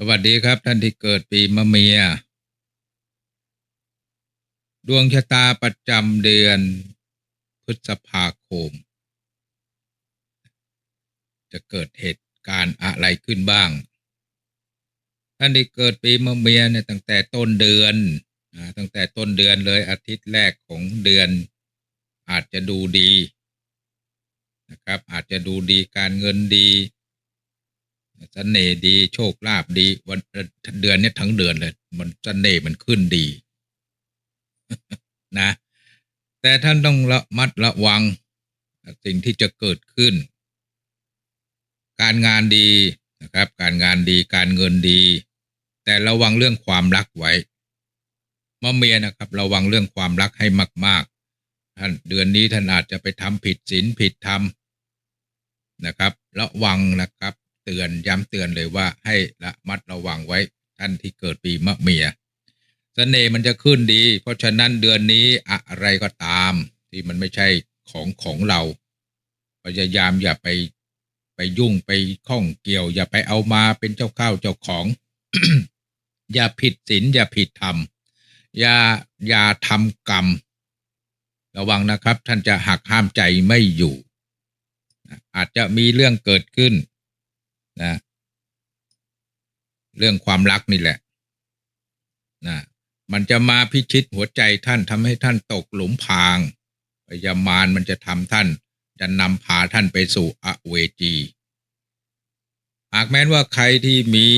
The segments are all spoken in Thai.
สวัสดีครับท่านที่เกิดปีมะเมีย ดวงชะตาประจำเดือน พฤษภาคม จะเกิดเหตุการณ์อะไรขึ้นบ้าง ท่านที่เกิดปีมะเมียเนี่ยตั้งแต่ต้นเดือนตั้งแต่ต้นเดือนเลยอาทิตย์แรกของเดือน อาจจะดูดีนะครับ อาจจะดูดีการเงินดี เสน่ห์ดีโชคลาภดี วันเดือนนี้ทั้งเดือนเลย มันเสน่ห์มันขึ้นดี นะ แต่ท่านต้องระมัดระวัง สิ่งที่จะเกิดขึ้น การงานดีนะครับ การงานดีการเงินดี แต่ระวังเรื่องความรักไว้มะเมียนะครับ ระวังเรื่องความรักให้มาก ๆ ท่านเดือนนี้ท่านอาจจะไปทำผิดศีลผิดธรรมนะครับ ระวังนะครับ เตือนย้ำเตือนเลยว่าให้ระมัดระวังไว้ท่านที่เกิดปีมะเมียสเสน่ห์มันจะขึ้นดี เพราะฉะนั้นเดือนนี้อะไรก็ตาม ที่มันไม่ใช่ของของเราพยายามอย่าไปไปยุ่งไปข้องเกี่ยว อย่าไปเอามาเป็นเจ้าข้าวเจ้าของ อย่าผิดศีลอย่าผิดธรรมอย่าอย่าทำกรรม ระวังนะครับ ท่านจะหักห้ามใจไม่อยู่ อาจจะมีเรื่องเกิดขึ้น นะเรื่องความรักนี่แหละนะมันจะมาพิชิตหัวใจท่านทำให้ท่านตกหลุมพรางพยามารมันจะทำท่าน จะนำพาท่านไปสู่อเวจี หากแม้นว่าใครที่มี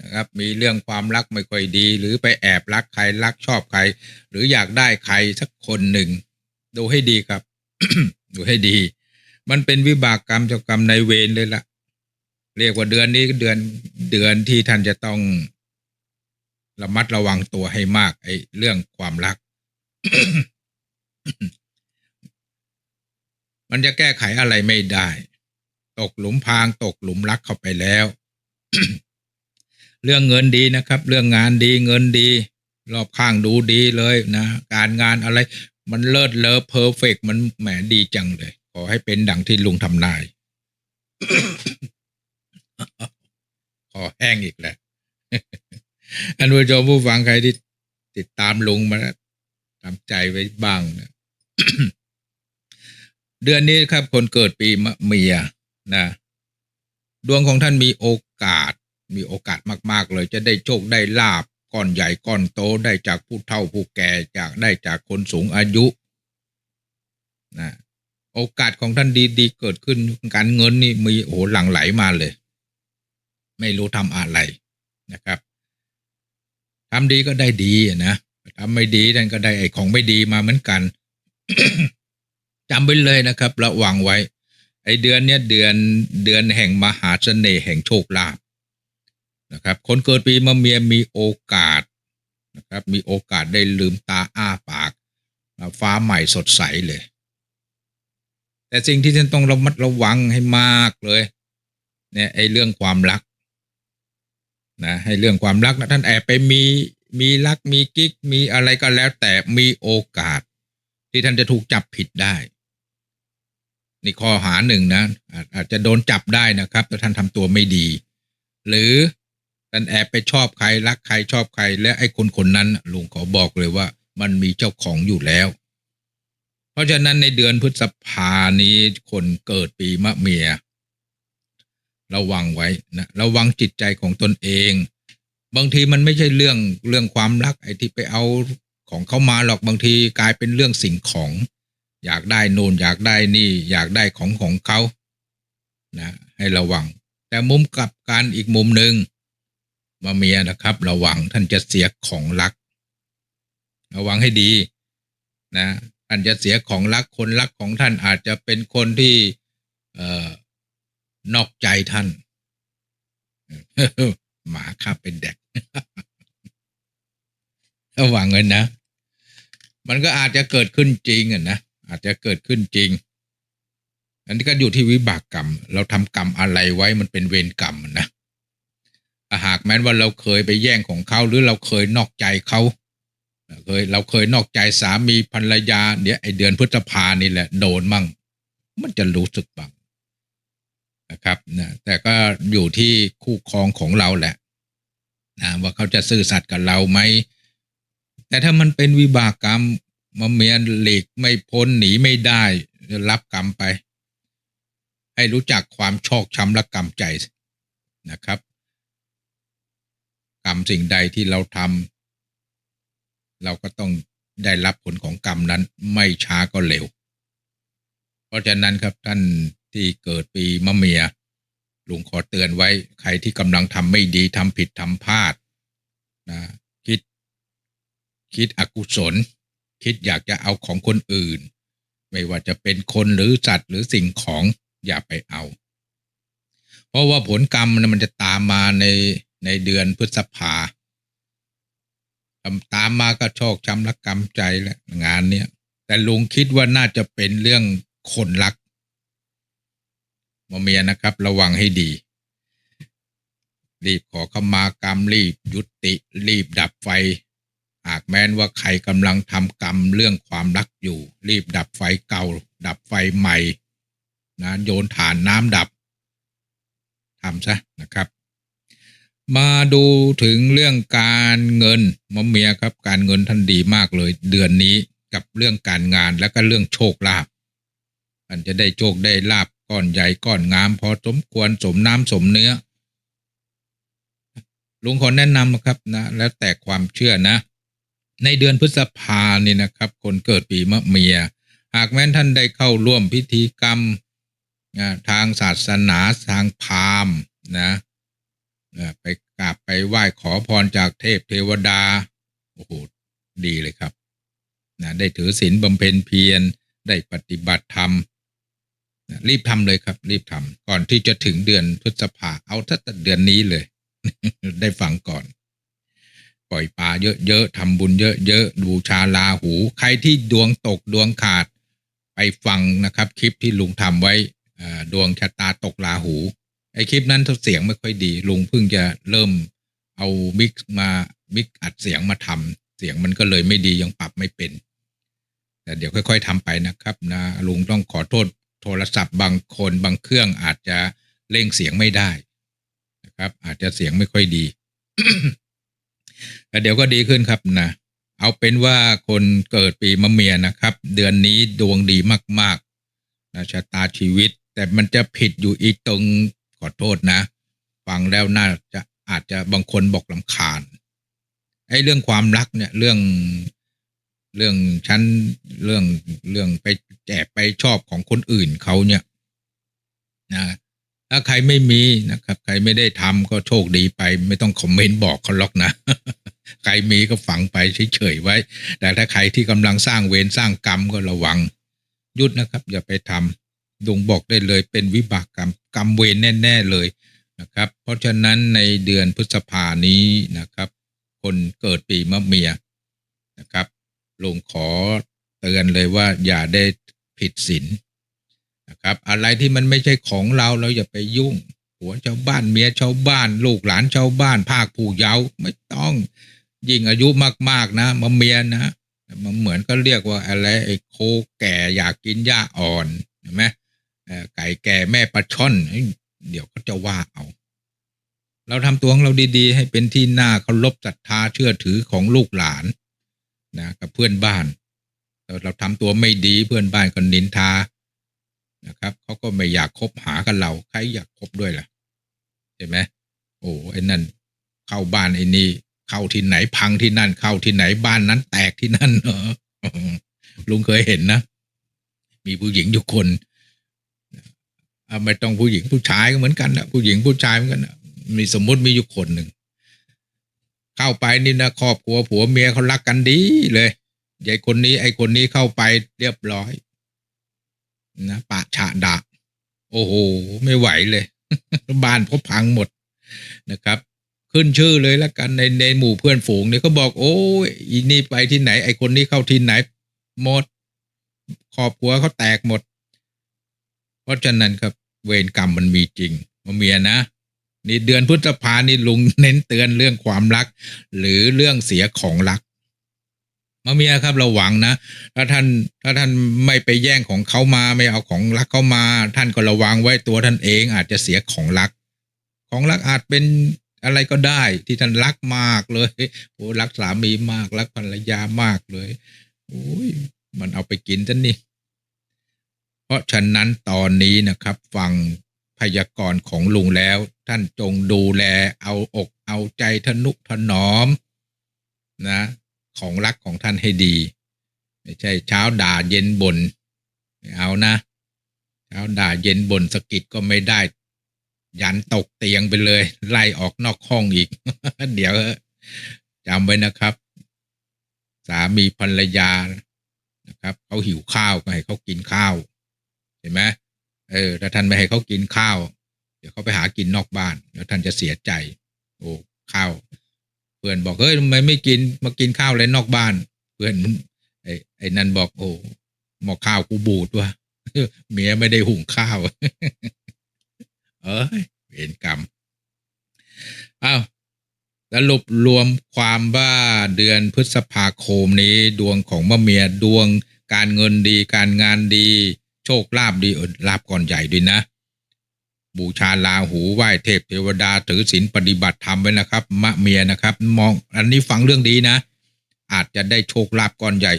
นะครับมีเรื่องความรักไม่ค่อยดี หรือไปแอบรักใครรักชอบใคร หรืออยากได้ใครสักคนหนึ่ง ดูให้ดีครับ ดูให้ดี มันเป็นวิบากกรรมเจ้ากรรมในเวรเลยละ่ะ เรียกว่าเดือนนี้เดือนเดือนที่ท่านจะต้องระมัดระวังตัวให้มาก ไอ้เรื่องความรัก มันจะแก้ไขอะไรไม่ได้ ตกหลุมพรางตกหลุมรักเข้าไปแล้ว เรื่องเงินดีนะครับ เรื่องงานดีเงินดี รอบข้างดูดีเลยนะ การงานอะไร มันเลิศเลอเพอร์เฟกมันแหมดีจังเลย ขอให้เป็นดังที่ลุงทำนาย คอแห้งอีกแล้ว อันผู้ชมผู้ฟังใครที่ติดตามลุงมาทำใจไว้บ้างนะเดือนนี้ครับ คนเกิดปีมะเมียนะ ดวงของท่านมีโอกาส มีโอกาสมาก ๆ เลย จะได้โชคได้ลาบก้อนใหญ่ก้อนโตได้จากผู้เฒ่าผู้แก่จากได้จากคนสูงอายุนะโอกาสของท่านดีๆเกิดขึ้นการเงินนี่มีโอ้หลังไหลมาเลย ไม่รู้ทำอะไรนะครับทำดีก็ได้ดีนะทำไม่ดีท่นก็ได้ไอ้ของไม่ดีมาเหมือนกันจำไว้เลยนะครับ ระวังไว้ ไอ้เดือนเนี้ยเดือนเดือนแห่งมหาเสน่ห์แห่งโชคลาภนะครับ คนเกิดปีมะเมียมีโอกาสนะครับ มีโอกาสได้ลืมตาอ้าปาก ฟ้าใหม่สดใสเลย แต่สิ่งที่ท่านต้องระมัดระวังให้มากเลย เนี่ยไอ้เรื่องความรัก นะให้เรื่องความรักนะท่านแอบไปมีมีรักมีกิ๊กมีอะไรก็แล้ว แต่มีโอกาส ที่ท่านจะถูกจับผิดได้นี่ข้อหาหนึ่งนะอาจจะโดนจับได้นะครับถ้าท่านทำตัวไม่ดี หรือท่านแอบไปชอบใครรักใครชอบใคร และไอ้คนคนนั้นลุงขอบอกเลยว่า มันมีเจ้าของอยู่แล้ว เพราะฉะนั้นในเดือนพฤษภานี้คนเกิดปีมะเมีย ระวังไว้นะระวังจิตใจของตนเอง บางทีมันไม่ใช่เรื่องเรื่องความรักไอ้ที่ไปเอาของเขามาหรอกบางทีกลายเป็นเรื่องสิ่งของ อยากได้นูนอยากได้นี่ อยากได้ของของเขานะให้ระวัง แต่มุมกลับกันอีกมุมหนึ่งมาเมียนะครับ ระวังท่านจะเสียของรัก ระวังให้ดีนะท่านจะเสียของรักคนรักของท่านอาจจะเป็นคนที่ เอ่อ นอกใจท่านหมาข้าเป็นเด็กระวังเลยนะ มันก็อาจจะเกิดขึ้นจริงอะนะอาจจะเกิดขึ้นจริง อันนี้ก็อยู่ที่วิบากกรรม เราทำกรรมอะไรไว้มันเป็นเวรกรรมนะหากแม้นว่าเราเคยไปแย่งของเขาหรือเราเคยนอกใจเขาเคยเราเคยนอกใจสามีภรรยาเนี่ยไอเดือนพฤษภานี่แหละโดนมั่ง มันจะรู้สึกบ้าง นะครับนะแต่ก็อยู่ที่คู่ครองของเราแหละนะว่าเขาจะซื่อสัตย์กับเราไหมแต่ถ้ามันเป็นวิบากกรรมมาเมียนหลีกไม่พ้นหนีไม่ได้รับกรรมไป ให้รู้จักความชอกช้ำและกรรมใจนะครับ กรรมสิ่งใดที่เราทำเราก็ต้องได้รับผลของกรรมนั้นไม่ช้าก็เร็ว เพราะฉะนั้นครับท่าน ที่เกิดปีมะเมียลุงขอเตือนไว้ใครที่กำลังทำไม่ดีทำผิดทำพลาดนะคิด คิดอกุศล คิดอยากจะเอาของคนอื่น ไม่ว่าจะเป็นคนหรือสัตว์หรือสิ่งของอย่าไปเอา เพราะว่าผลกรรมมันจะตามมาในในเดือนพฤษภาตามมาก็โชคช้ำละกรรมใจแหละงานเนี้ยแต่ลุงคิดว่าน่าจะเป็นเรื่องคนรัก มาเมียนะครับ ระวังให้ดี รีบขอขมากรรมรีบยุติ รีบดับไฟ หากแม้นว่าใครกำลังทำกรรมเรื่องความรักอยู่ รีบดับไฟเก่า ดับไฟใหม่นะโยนฐานน้ำดับทำซะนะครับ มาดูถึงเรื่องการเงินมะเมียครับ การเงินท่านดีมากเลย เดือนนี้กับเรื่องการงานและก็เรื่องโชคลาภท่านจะได้โชคได้ลาบ ก้อนใหญ่ก้อนงาม พอสมควรสมน้ำสมเนื้อ ลุงขอแนะนำนะครับนะ แล้วแต่ความเชื่อนะ ในเดือนพฤษภานี่นะครับ คนเกิดปีมะเมีย หากแม้นท่านได้เข้าร่วมพิธีกรรมทางศาสนาทางพราหมณ์นะไปกราบไปไหว้ขอพรจากเทพเทวดาโอ้โหดีเลยครับนะได้ถือศีลบำเพ็ญเพียรได้ปฏิบัติธรรม รีบทำเลยครับ รีบทำก่อนที่จะถึงเดือนพฤษภาเอาถ้าแต่เดือนนี้เลย ได้ฟังก่อน ปล่อยปลาเยอะๆทำบุญเยอะๆดูชาลาหู ใครที่ดวงตกดวงขาด ไปฟังนะครับ คลิปที่ลุงทำไว้ดวงชะตาตกลาหูไอคลิปนั้นเสียงไม่ค่อยดี ลุงเพิ่งจะเริ่มเอามิกมามิกอัดเสียงมาทำเสียงมันก็เลยไม่ดียังปรับไม่เป็น แต่เดี๋ยวค่อย ๆทำไปนะครับนะลุงต้องขอโทษ โทรศัพท์บางคนบางเครื่องอาจจะเร่งเสียงไม่ได้นะครับ อาจจะเสียงไม่ค่อยดีแต่เดี๋ยวก็ดีขึ้นครับนะเอาเป็นว่าคนเกิดปีมะเมียนะครับ เดือนนี้ดวงดีมากๆนะชะตาชีวิต แต่มันจะผิดอยู่อีกตรงขอโทษนะ ฟังแล้วน่าจะอาจจะบางคนบอกลำคาญไอ้เรื่องความรักเนี่ยเรื่องเรื่องฉันเรื่องเรื่องไป แจกไปชอบของคนอื่นเขาเนี่ยนะถ้าใครไม่มีนะครับ ใครไม่ได้ทำก็โชคดีไป ไม่ต้องคอมเมนต์บอกเขาล็อกนะ ใครมีก็ฝังไปเฉยๆไว้ แต่ถ้าใครที่กำลังสร้างเวรสร้างกรรมก็ระวังยุดนะครับ อย่าไปทำดงบอกได้เลยเป็นวิบากกรรมกรรมเวรแน่ ๆเลยนะครับ เพราะฉะนั้นในเดือนพฤษภานี้นะครับ คนเกิดปีมะเมียนะครับลงขอเตือนเลยว่าอย่าได้ ผิดศีลนะครับ อะไรที่มันไม่ใช่ของเราเราอย่าไปยุ่ง หัวชาวบ้านเมียชาวบ้าน ลูกหลานชาวบ้าน ภาคผู้เยาว์ไม่ต้องยิ่งอายุมากๆนะมาเมียนะมันเหมือนก็เรียกว่าอะไรไอ้โคแก่อยากกินหญ้าอ่อนเห็นไหมไก่แก่แม่ปลาช่อนเดี๋ยวเขาจะว่าเอา เราทำตัวของเราดีๆ ให้เป็นที่น่าเคารพศรัทธาเชื่อถือของลูกหลานนะกับเพื่อนบ้าน เราทำตัวไม่ดีเพื่อนบ้านก็นินทานะครับเขาก็ไม่อยากคบหากันเราใครอยากคบด้วยล่ะใช่ไหมโอ้ไอ้นั่น เข้าบ้านไอ้นี่เข้าที่ไหนพังที่นั่น เข้าที่ไหนบ้านนั้นแตกที่นั่นเออลุงเคยเห็นนะ มีผู้หญิงอยู่คนไม่ต้องผู้หญิงผู้ชายก็เหมือนกันนะผู้หญิงผู้ชายเหมือนกันนะมีสมมุติมีอยู่คนหนึ่งเข้าไปนี่นะครอบครัวผัวเมียเขารักกันดีเลย ยายคนนี้ไอ้คนนี้เข้าไปเรียบร้อยนะปะฉะดะ โอ้โห ไม่ไหวเลยบ้านเขาพังหมดนะครับ ขึ้นชื่อเลยแล้วกันในในหมู่เพื่อนฝูงเนี่ยเขาบอก โอ้ยนี่ไปที่ไหน ไอ้คนนี้เข้าที่ไหนหมดครอบครัวเขาแตกหมด เพราะฉะนั้นครับ เวรกรรมมันมีจริงมาเมียนะนี่เดือนพฤษภานี่ลุงเน้นเตือนเรื่องความรัก หรือเรื่องเสียของรัก มาเมียครับระวังนะถ้าท่านถ้าท่านไม่ไปแย่งของเขามาไม่เอาของรักเขามา ท่านก็ระวังไว้ตัวท่านเองอาจจะเสียของรัก ของรักอาจเป็นอะไรก็ได้ที่ท่านรักมากเลยโอ้รักสามีมากรักภรรยามากเลยโอ้ยมันเอาไปกินซะนี่เพราะฉะนั้นตอนนี้นะครับ ฟังพยากรณ์ของลุงแล้ว ท่านจงดูแลเอาอกเอาใจทนุถนอมนะ ของรักของท่านให้ดี ไม่ใช่เช้าด่าเย็นบน่นไม่เอานะ เช้าด่าเย็นบ่นสกิดก็ไม่ได้ ยันตกเตียงไปเลย ไล่ออกนอกห้องอีก เดี๋ยวจำไว้นะครับ สามีภรรยานะครับเขาหิวข้าวก็ให้เขากินข้าว เห็นไหมเออถ้าท่านไม่ให้เขากินข้าว เดี๋ยวเขาไปหากินนอกบ้าน แล้วท่านจะเสียใจ โอ้ข้าว เพื่อนบอกเฮ้ยทำไมไม่กินมากินข้าวเลยนอกบ้าน เพื่อนไอ้ไอ้นั่นบอกโอ้หมอข้าวกูบูดวะเมียไม่ได้หุงข้าว เอ้ยเวรกรรมอ้าวสรุปรวมความว่าเดือนพฤษภาคมนี้ ดวงของมะเมียดวงการเงินดีการงานดี โชคลาภดีลาบก่อนใหญ่ด้วยนะ บูชาลาหูไหว้เทพเทวดาถือศีลปฏิบัติธรรมไว้นะครับ มะเมียนะครับ มองอันนี้ฟังเรื่องดีนะ อาจจะได้โชคลาภก่อนใหญ่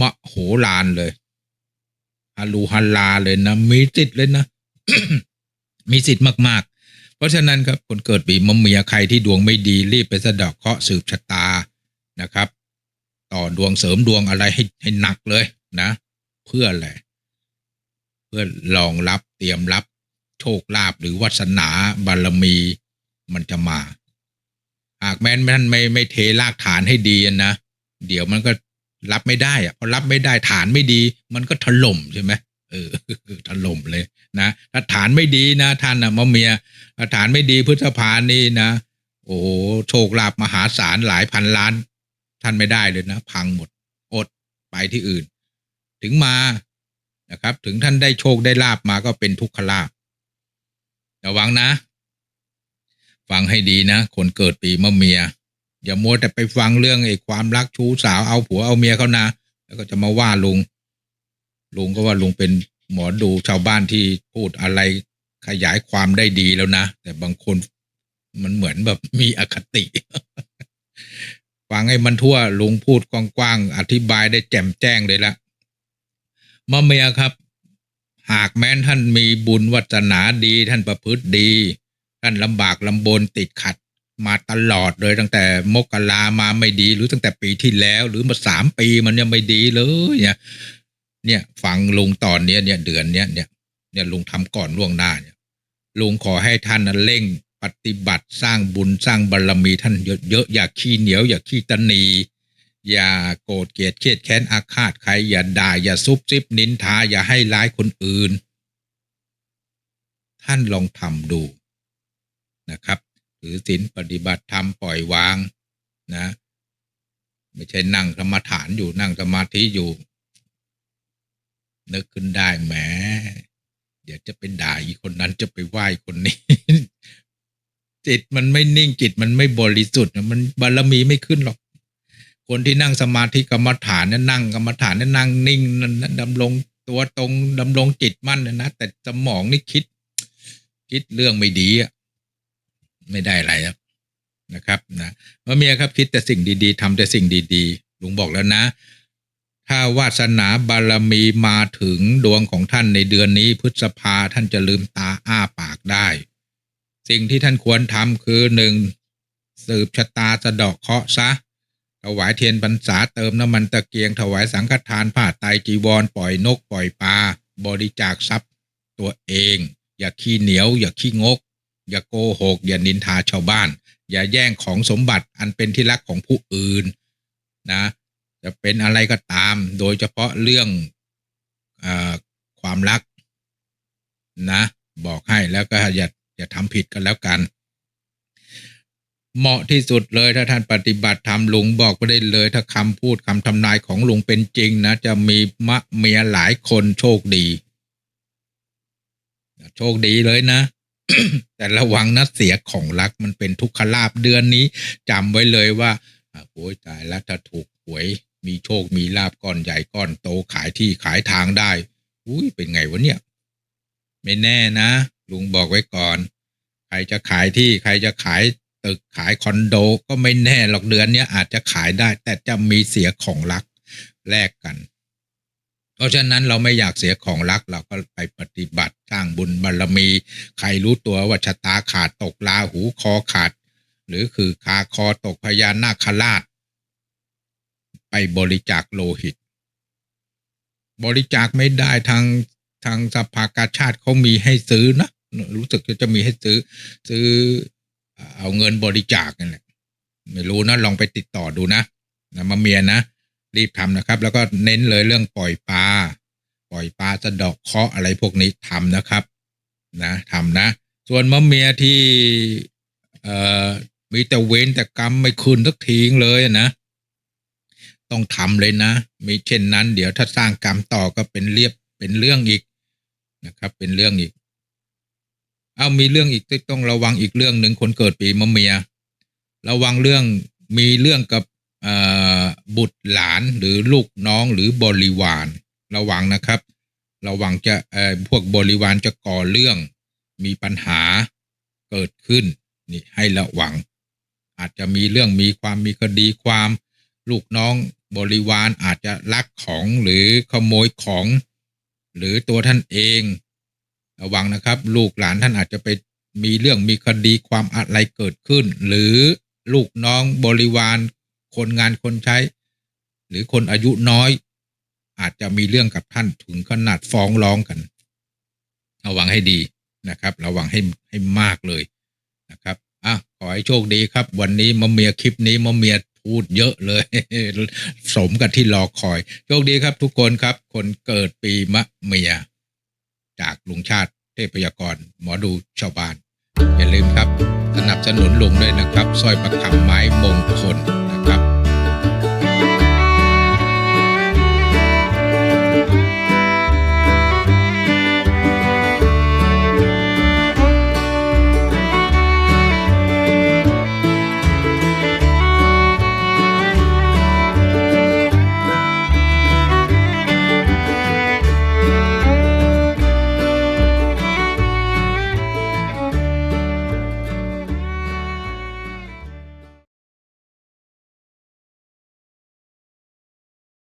มะโหลานเลยฮาลูฮัลลาเลยนะ มีสิทธิ์เลยนะ มีสิทธิ์มากๆ เพราะฉะนั้นครับคนเกิดปีมะเมียใครที่ดวงไม่ดีรีบไปสะดาะเคราะห์สืบชะตานะครับ ต่อดวงเสริมดวงอะไรให้ให้หนักเลยนะ เพื่ออะไรเพื่อรองรับเตรียมรับ โชคลาภหรือวัสนาบารมีมันจะมา หากแม้นท่านไม่ไม่เทรากฐานให้ดีนะ เดี๋ยวมันก็รับไม่ได้อะพอรับไม่ได้ฐานไม่ดี มันก็ถล่มใช่ไหมเออถล่มเลยนะถ้าฐานไม่ดีนะ ท่านนะมะเมียถ้าฐานไม่ดีพฤษภานี่นะ โอ้โชคลาภมหาศาลหลายพันล้าน ท่านไม่ได้เลยนะ พังหมดอดไปที่อื่น ถึงมานะครับ ถึงท่านได้โชคได้ลาบมาก็เป็นทุกขลาภ ระวังนะ ฟังให้ดีนะ คนเกิดปีมะเมีย อย่ามัวแต่ไปฟังเรื่องไอ้ความรักชู้สาวเอาผัวเอาเมียเขานะ แล้วก็จะมาว่าลุง ลุงก็ว่าลุงเป็นหมอดูชาวบ้านที่พูดอะไรขยายความได้ดีแล้วนะ แต่บางคนมันเหมือนแบบมีอคติ ฟังให้มันทั่วลุงพูดกว้างๆอธิบายได้แจ่มแจ้งเลยละมะเมียครับ หากแม้นท่านมีบุญวัฒนาดีท่านประพฤติดี ท่านลำบากลำบนติดขัดมาตลอดเลยตั้งแต่มกรามาไม่ดี หรือตั้งแต่ปีที่แล้ว หรือมาสามปีมันยังไม่ดีเลยเนี่ยเนี่ยฟังลุงตอนเนี้ยเนี่ยเดือนเนี้ยเนี่ยเนี่ยลุงทำก่อนล่วงหน้าเนี่ยลุงขอให้ท่านนั้นเร่งปฏิบัติสร้างบุญสร้างบารรมีท่านเยอะๆอย่าขี้เหนียว อย่าขี้ตนี อย่าโกรธเกลียดเครียดแค้นอาฆาตใคร อย่าด่าอย่าซุบซิบนินทาอย่าให้ร้ายคนอื่น ท่านลองทำดูนะครับถือศีลปฏิบัติธรรมปล่อยวางนะไม่ใช่นั่งกรรมฐานอยู่นั่งสมาธิอยู่ นึกขึ้นได้แหมเดี๋ยวจะไปด่าอีกคนนั้นจะไปไหว้คนนี้ จิตมันไม่นิ่งจิตมันไม่บริสุทธิ์มันบารมีไม่ขึ้นหรอก คนที่นั่งสมาธิกรรมฐานเนี่ยนั่งกรรมฐานเนี่ยนั่งนิ่งดำรงตัวตรงดำรงจิตมั่นนะแต่สมองนี่คิด คิดเรื่องไม่ดีอะไม่ได้อะไรครับนะครับนะมะเมียครับคิดแต่สิ่งดีๆทำแต่สิ่งดีๆลุงบอกแล้วนะ ถ้าวาสนาบารมีมาถึงดวงของท่านในเดือนนี้ พฤษภาท่านจะลืมตาอ้าปากได้ สิ่งที่ท่านควรทำคือหนึ่งสืบชะตาสะดอกเคาะซะ ถวายเทียนพรรษาเติมน้ำมันตะเกียง ถวายสังฆทานผ้าไตจีวร ปล่อยนกปล่อยปลาบริจาคทรัพย์ตัวเอง อย่าขี้เหนียว อย่าขี้งก อย่าโกหก อย่านินทาชาวบ้าน อย่าแย่งของสมบัติอันเป็นที่รักของผู้อื่นนะ จะเป็นอะไรก็ตาม โดยเฉพาะเรื่องอความรักนะ บอกให้แล้วก็อย่าอย่าทำผิดกันแล้วกัน เหมาะที่สุดเลยถ้าท่านปฏิบัติธรรมลุงบอกไปได้เลย ถ้าคำพูดคำทำนายของลุงเป็นจริงนะ จะมีมะเมียหลายคนโชคดี โชคดีเลยนะ แต่ระวังนะเสียของรักมันเป็นทุกขลาบเดือนนี้จำไว้เลยว่าโอ้ยตายแล้วถ้าถูกหวย มีโชคมีลาบก้อนใหญ่ก้อนโตขายที่ขายทางได้ อุ้ยเป็นไงวะเนี่ย ไม่แน่นะลุงบอกไว้ก่อน ใครจะขายที่ใครจะขาย ตึกขายคอนโดก็ไม่แน่หรอกเดือนนี้อาจจะขายได้ แต่จะมีเสียของรักแลกกัน เพราะฉะนั้นเราไม่อยากเสียของรักเราก็ไปปฏิบัติสร้างบุญบารมี ใครรู้ตัวว่าชะตาขาดตกลาหูคอขาด หรือคือคาคอตกพญานาคราช ไปบริจาคโลหิต บริจาคไม่ได้ทางทางสภากาชาติเขามีให้ซื้อนะรู้สึกจะมีให้ซื้อ ซื้อ เอาเงินบริจาคนั่นแหละไม่รู้นะลองไปติดต่อดูนะนะมาเมียนะรีบทำนะครับ แล้วก็เน้นเลยเรื่องปล่อยปลาปล่อยปลาสะดอกเคาะอะไรพวกนี้ทำนะครับ นะทำนะ ส่วนมะเมียที่เอ่อมีแต่เว้นแต่กรรมไม่คืนสักทีเลยนะต้องทำเลยนะมีเช่นนั้น เดี๋ยวถ้าสร้างกรรมต่อก็เป็นเรียบเป็นเรื่องอีกนะครับ เป็นเรื่องอีก เอามีเรื่องอีกที่ต้องระวังอีกเรื่องหนึ่งคนเกิดปีมะเมีย ระวังเรื่องมีเรื่องกับบุตรหลานหรือลูกน้องหรือบริวารระวังนะครับ ระวังจะพวกบริวารจะก่อเรื่อง มีปัญหาเกิดขึ้นนี่ให้ระวัง อาจจะมีเรื่องมีความมีคดีความลูกน้องบริวารอาจจะลักของหรือขโมยของ หรือตัวท่านเอง ระวังนะครับ ลูกหลานท่านอาจจะไปมีเรื่องมีคดีความอะไรเกิดขึ้น หรือลูกน้องบริวารคนงานคนใช้ หรือคนอายุน้อย อาจจะมีเรื่องกับท่านถึงขนาดฟ้องร้องกัน ระวังให้ดีนะครับ ระวังให้ให้มากเลยนะครับอะขอให้โชคดีครับ วันนี้มะเมียคลิปนี้มะเมียพูดเยอะเลย สมกับที่รอคอย โชคดีครับทุกคนครับ คนเกิดปีมะเมีย จากลุงชาติเทพยากรหมอดูชาวบ้าน อย่าลืมครับ สนับสนุนลุงด้วยนะครับสร้อยประคำไม้มงคล